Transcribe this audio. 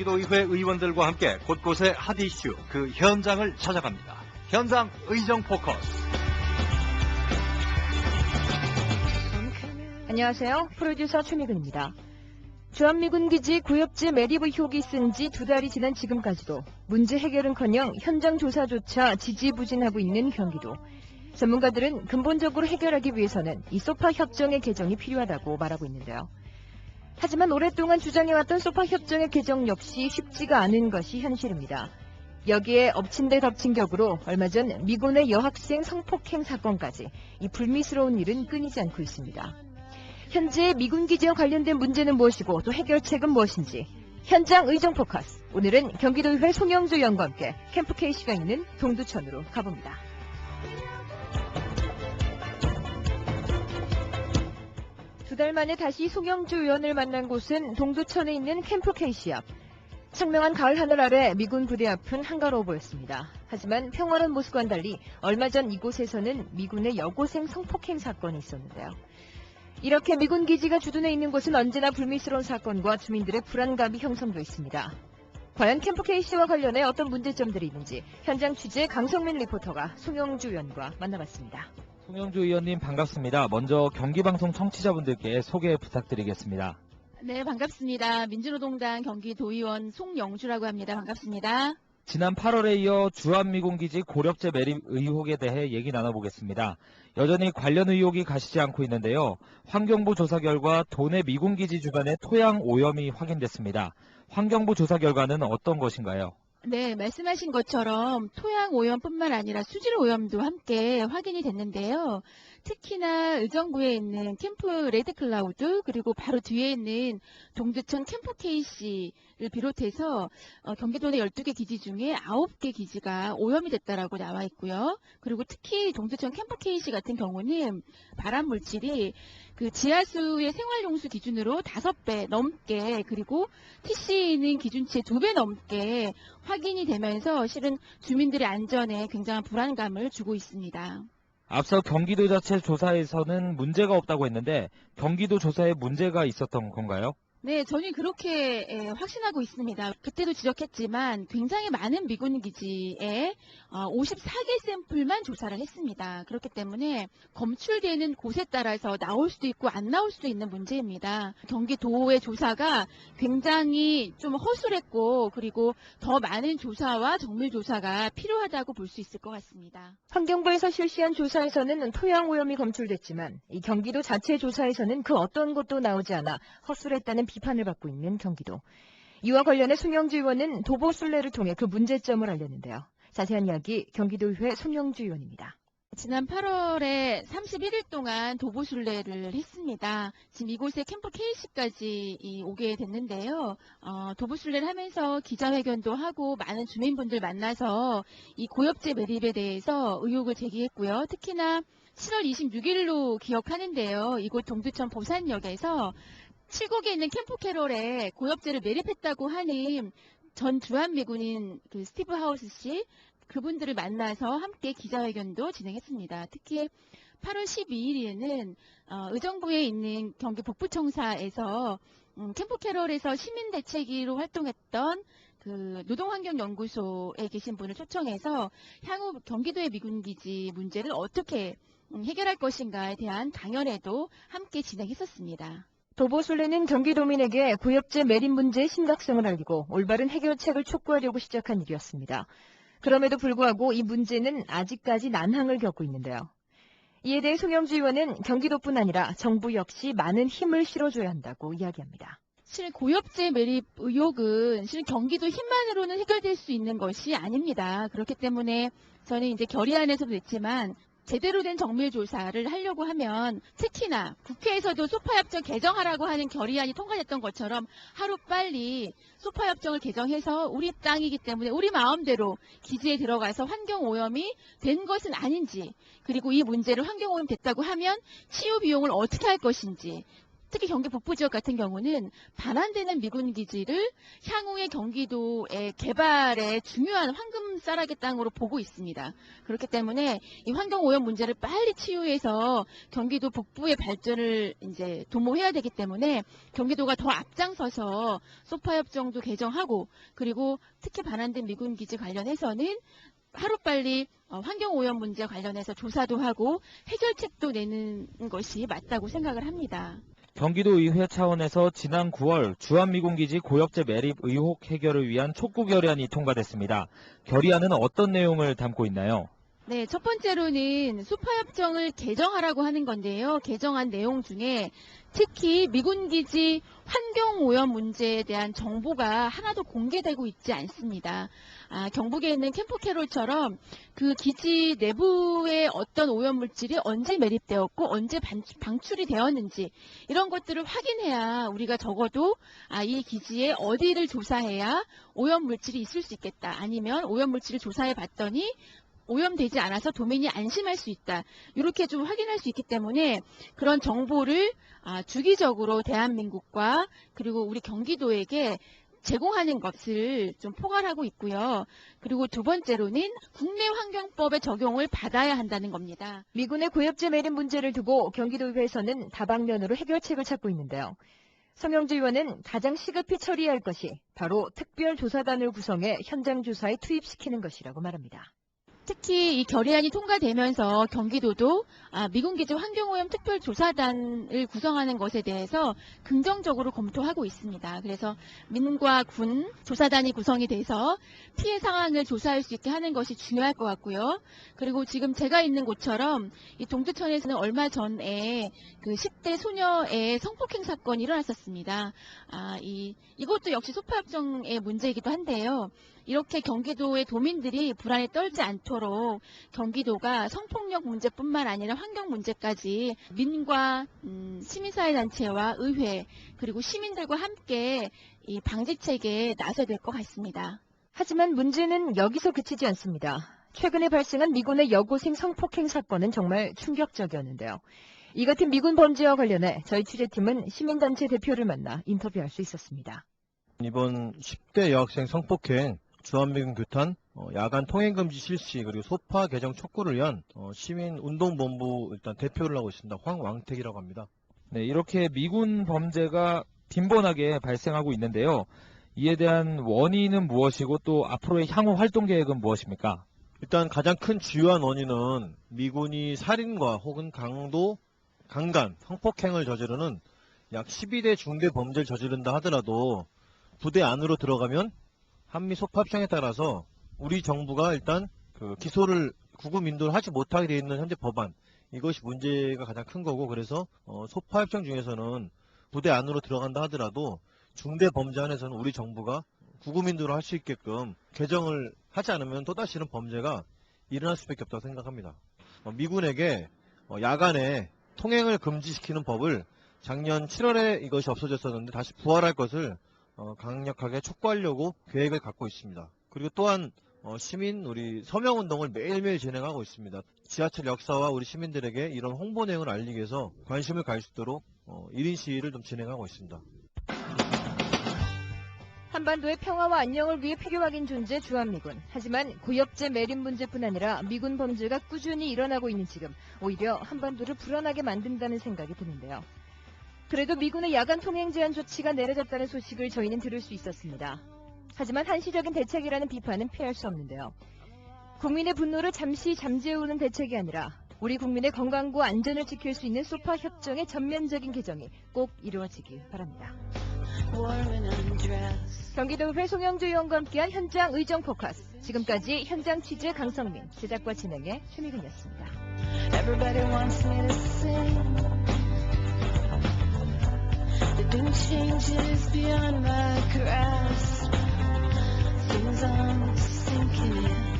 경기도의회 의원들과 함께 곳곳의 핫 이슈 그 현장을 찾아갑니다. 현장 의정 포커스. 안녕하세요. 프로듀서 최미근입니다. 주한미군 기지 구엽지 매립 의혹이 있은 지두 달이 지난 지금까지도 문제 해결은커녕 현장 조사조차 지지부진하고 있는 경기도. 전문가들은 근본적으로 해결하기 위해서는 이 소파 협정의 개정이 필요하다고 말하고 있는데요. 하지만 오랫동안 주장해왔던 소파 협정의 개정 역시 쉽지가 않은 것이 현실입니다. 여기에 엎친 데 덮친 격으로 얼마 전 미군의 여학생 성폭행 사건까지 이 불미스러운 일은 끊이지 않고 있습니다. 현재 미군 기지와 관련된 문제는 무엇이고 또 해결책은 무엇인지 현장 의정 포커스 오늘은 경기도의회 송영주 의원과 함께 캠프 K씨가 있는 동두천으로 가봅니다. 두 달 만에 다시 송영주 의원을 만난 곳은 동두천에 있는 캠프 앞. 청명한 가을 하늘 아래 미군 부대 앞은 한가로워 보였습니다. 하지만 평화로운 모습과는 달리 얼마 전 이곳에서는 미군의 여고생 성폭행 사건이 있었는데요. 이렇게 미군 기지가 주둔해 있는 곳은 언제나 불미스러운 사건과 주민들의 불안감이 형성돼 있습니다. 과연 캠프 K씨와 관련해 어떤 문제점들이 있는지 현장 취재 강성민 리포터가 송영주 의원과 만나봤습니다. 송영주 의원님 반갑습니다. 먼저 경기방송 청취자분들께 소개 부탁드리겠습니다. 네, 반갑습니다. 민주노동당 경기도의원 송영주라고 합니다. 반갑습니다. 지난 8월에 이어 주한미군기지 고력제 매립 의혹에 대해 얘기 나눠보겠습니다. 여전히 관련 의혹이 가시지 않고 있는데요. 환경부 조사 결과 도내 미군기지 주변에 토양 오염이 확인됐습니다. 환경부 조사 결과는 어떤 것인가요? 네, 말씀하신 것처럼 토양 오염뿐만 아니라 수질 오염도 함께 확인이 됐는데요. 특히나 의정부에 있는 캠프 레드 클라우드 그리고 바로 뒤에 있는 동두천 캠프 KC를 비롯해서 어, 경기도 내 12개 기지 중에 9개 기지가 오염이 됐다라고 나와 있고요. 그리고 특히 동두천 캠프 KC 같은 경우는 발암 물질이 그 지하수의 생활용수 기준으로 5배 넘게 그리고 TC는 기준치의 2배 넘게 확인이 되면서 실은 주민들의 안전에 굉장한 불안감을 주고 있습니다. 앞서 경기도 자체 조사에서는 문제가 없다고 했는데 경기도 조사에 문제가 있었던 건가요? 네, 저는 그렇게 에, 확신하고 있습니다. 그때도 지적했지만 굉장히 많은 미군 기지에 어, 54개 샘플만 조사를 했습니다. 그렇기 때문에 검출되는 곳에 따라서 나올 수도 있고 안 나올 수도 있는 문제입니다. 경기도의 조사가 굉장히 좀 허술했고 그리고 더 많은 조사와 정밀 조사가 필요하다고 볼 수 있을 것 같습니다. 환경부에서 실시한 조사에서는 토양 오염이 검출됐지만 이 경기도 자체 조사에서는 그 어떤 것도 나오지 않아 허술했다는 비판을 받고 있는 경기도. 이와 관련해 송영주 의원은 도보순례를 통해 그 문제점을 알렸는데요. 자세한 이야기 경기도의회 송영주 의원입니다. 지난 8월에 31일 동안 도보순례를 했습니다. 지금 이곳에 캠프 KC까지 오게 됐는데요. 어, 도보순례를 하면서 기자회견도 하고 많은 주민분들 만나서 이 고엽제 매립에 대해서 의혹을 제기했고요. 특히나 7월 26일로 기억하는데요. 이곳 동두천 보산역에서 7곡에 있는 캠프 캐롤에 고엽제를 매립했다고 하는 전 주한미군인 그 스티브 하우스 씨 그분들을 만나서 함께 기자회견도 진행했습니다. 특히 8월 12일에는 어, 의정부에 있는 경기 북부청사에서 음, 캠프 캐롤에서 시민 대책위로 활동했던 그 노동환경연구소에 계신 분을 초청해서 향후 경기도의 미군기지 문제를 어떻게 음, 해결할 것인가에 대한 강연회도 함께 진행했었습니다. 도보순례는 경기도민에게 구엽제 매립 문제의 심각성을 알리고 올바른 해결책을 촉구하려고 시작한 일이었습니다. 그럼에도 불구하고 이 문제는 아직까지 난항을 겪고 있는데요. 이에 대해 송영주 의원은 경기도뿐 아니라 정부 역시 많은 힘을 실어줘야 한다고 이야기합니다. 실 고엽제 매립 의혹은 실 경기도 힘만으로는 해결될 수 있는 것이 아닙니다. 그렇기 때문에 저는 이제 결의안에서도 냈지만 제대로 된 정밀 조사를 하려고 하면 특히나 국회에서도 소파협정 개정하라고 하는 결의안이 통과됐던 것처럼 하루 빨리 소파협정을 개정해서 우리 땅이기 때문에 우리 마음대로 기지에 들어가서 환경오염이 된 것은 아닌지 그리고 이 문제를 환경오염 됐다고 하면 치유 비용을 어떻게 할 것인지 특히 경기 북부 지역 같은 경우는 반환되는 미군 기지를 향후의 경기도의 개발에 중요한 황금싸라기 땅으로 보고 있습니다. 그렇기 때문에 이 환경 오염 문제를 빨리 치유해서 경기도 북부의 발전을 이제 도모해야 되기 때문에 경기도가 더 앞장서서 소파 협정도 개정하고 그리고 특히 반환된 미군 기지 관련해서는 하루빨리 어, 환경 오염 문제 관련해서 조사도 하고 해결책도 내는 것이 맞다고 생각을 합니다. 경기도 의회 차원에서 지난 9월 주한미군기지 고엽제 매립 의혹 해결을 위한 촉구 결의안이 통과됐습니다. 결의안은 어떤 내용을 담고 있나요? 네, 첫 번째로는 수파협정을 개정하라고 하는 건데요. 개정한 내용 중에 특히 미군기지 환경오염 문제에 대한 정보가 하나도 공개되고 있지 않습니다. 아, 경북에 있는 캠프캐롤처럼 그 기지 내부에 어떤 오염물질이 언제 매립되었고 언제 반- 방출이 되었는지 이런 것들을 확인해야 우리가 적어도 아, 이 기지에 어디를 조사해야 오염물질이 있을 수 있겠다. 아니면 오염물질을 조사해 봤더니 오염되지 않아서 도민이 안심할 수 있다. 이렇게 좀 확인할 수 있기 때문에 그런 정보를 아, 주기적으로 대한민국과 그리고 우리 경기도에게 제공하는 것을 좀 포괄하고 있고요. 그리고 두 번째로는 국내 환경법의 적용을 받아야 한다는 겁니다. 미군의 고엽제 매립 문제를 두고 경기도의회에서는 다방면으로 해결책을 찾고 있는데요. 성영주 의원은 가장 시급히 처리해야 할 것이 바로 특별조사단을 구성해 현장 조사에 투입시키는 것이라고 말합니다. 특히 이 결의안이 통과되면서 경기도도 아, 미군기지 환경오염 특별조사단을 구성하는 것에 대해서 긍정적으로 검토하고 있습니다. 그래서 민과 군 조사단이 구성이 돼서 피해 상황을 조사할 수 있게 하는 것이 중요할 것 같고요. 그리고 지금 제가 있는 곳처럼 이 동두천에서는 얼마 전에 그 10대 소녀의 성폭행 사건이 일어났었습니다. 아, 이, 이것도 역시 소파협정의 문제이기도 한데요. 이렇게 경기도의 도민들이 불안에 떨지 않도록 경기도가 성폭력 문제뿐만 아니라 환경 문제까지 민과 음, 시민사회단체와 의회 그리고 시민들과 함께 이 방지책에 나서야 될 것 같습니다. 하지만 문제는 여기서 그치지 않습니다. 최근에 발생한 미군의 여고생 성폭행 사건은 정말 충격적이었는데요. 이 같은 미군 범죄와 관련해 저희 취재팀은 시민단체 대표를 만나 인터뷰할 수 있었습니다. 이번 10대 여학생 성폭행, 주한미군 규탄, 어, 야간 통행금지 실시, 그리고 소파 개정 촉구를 위한 어, 시민운동본부 일단 대표를 하고 있습니다. 황왕택이라고 합니다. 네, 이렇게 미군 범죄가 빈번하게 발생하고 있는데요. 이에 대한 원인은 무엇이고 또 앞으로의 향후 활동 계획은 무엇입니까? 일단 가장 큰 주요한 원인은 미군이 살인과 혹은 강도, 강간, 성폭행을 저지르는 약 12대 중대 범죄를 저지른다 하더라도 부대 안으로 들어가면 한미 소파협정에 따라서 우리 정부가 일단 그 기소를 구금 인도를 하지 못하게 되어 있는 현재 법안 이것이 문제가 가장 큰 거고 그래서 어, 소파협정 중에서는 부대 안으로 들어간다 하더라도 중대 범죄 안에서는 우리 정부가 구금 인도를 할수 있게끔 개정을 하지 않으면 또다시 이런 범죄가 일어날 수밖에 없다고 생각합니다. 어, 미군에게 어, 야간에 통행을 금지시키는 법을 작년 7월에 이것이 없어졌었는데 다시 부활할 것을 어, 강력하게 촉구하려고 계획을 갖고 있습니다. 그리고 또한 어, 시민 우리 서명 운동을 매일매일 진행하고 있습니다. 지하철 역사와 우리 시민들에게 이런 홍보 내용을 알리기 위해서 관심을 가질 수 있도록 어, 1인 시위를 좀 진행하고 있습니다. 한반도의 평화와 안녕을 위해 필요하긴 존재 주한미군. 하지만 고엽제 매립 문제뿐 아니라 미군 범죄가 꾸준히 일어나고 있는 지금 오히려 한반도를 불안하게 만든다는 생각이 드는데요. 그래도 미군의 야간 통행 제한 조치가 내려졌다는 소식을 저희는 들을 수 있었습니다. 하지만 한시적인 대책이라는 비판은 피할 수 없는데요. 국민의 분노를 잠시 잠재우는 대책이 아니라 우리 국민의 건강과 안전을 지킬 수 있는 소파 협정의 전면적인 개정이 꼭 이루어지길 바랍니다. 경기도의회 송영주 의원과 함께한 현장 의정 포커스. 지금까지 현장 취재 강성민, 제작과 진행의 최미근이었습니다. Nothing changes beyond my grasp. Things aren't sinking. in.